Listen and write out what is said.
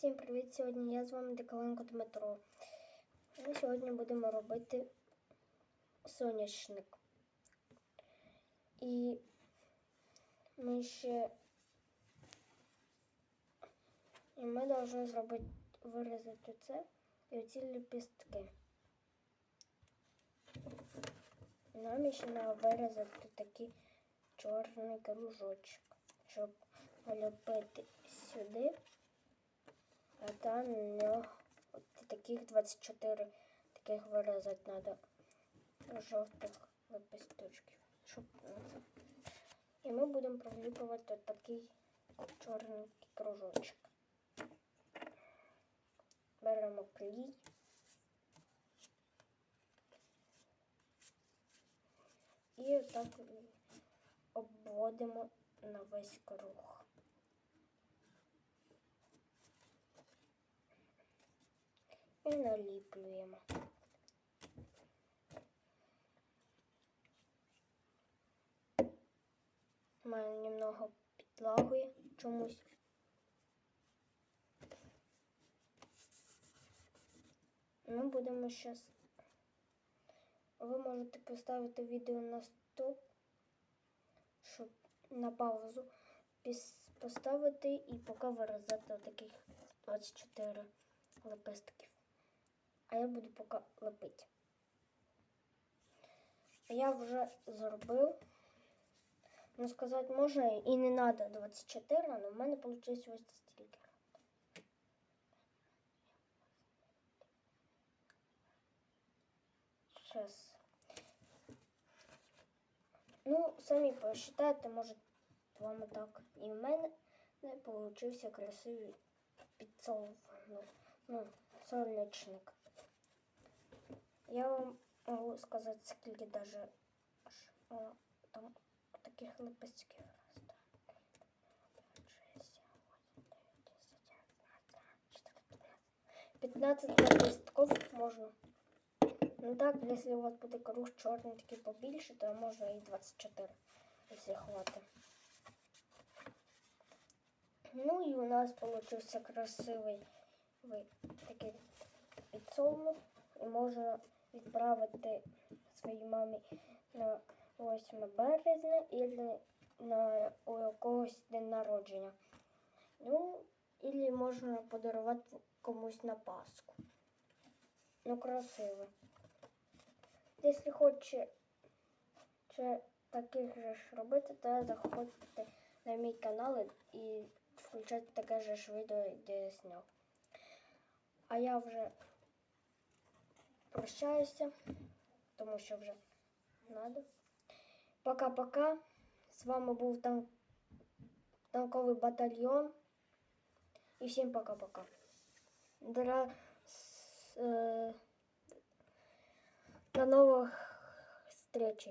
Всім привіт! Сьогодні я з вами Дикаленко Дмитро. Ми сьогодні будемо робити соняшник. І ми ще і ми повинні зробити вирізати це і оці ліпістки. Нам ще треба вирізати такий чорний кружочок, щоб поліпити сюди. А там у от таких 24 таких вирізати треба жовтих лепесточків. Щоб... І ми будемо приліпувати такий чорний кружочок. Беремо клей. І отак обводимо на весь круг. І наліплюємо. У мене немного підлагує чомусь. Ми будемо зараз. Ви можете поставити відео на стоп, щоб на паузу поставити і поки вирізати таких 24 лепестків. А я буду поки лепити. Я вже зробив. Ну, сказати, можна і не треба 24, але в мене вийшло ось стільки. Сейчас. Ну, самі посчитайте, може вам так. І в мене не получився красивий підсол, ну, ну, сонячник. Я вам можу сказати, скільки даже аж, о, там таких лепестків. Раз, два, шість, сім, дев'ять, десять, одинадцять, чотирнадцять, 15 лепестків можна. Ну так, если у вас буде круг чорний такий побільше, то можна і 24, якщо хватить. Ну і у нас получився красивий ви- такий підсолнух. І можна відправити своїй мамі на 8 березня і на у якогось день народження. Ну, і можна подарувати комусь на Пасху. Ну, красиво. Якщо хоче таких же ж робити, то заходьте на мій канал і включайте таке же ж відео, де я зняв. А я вже прощаюся, тому що вже надо. Пока-пока. З вами був танк... танковий батальйон. І всім пока-пока. С- е, До новых встреч.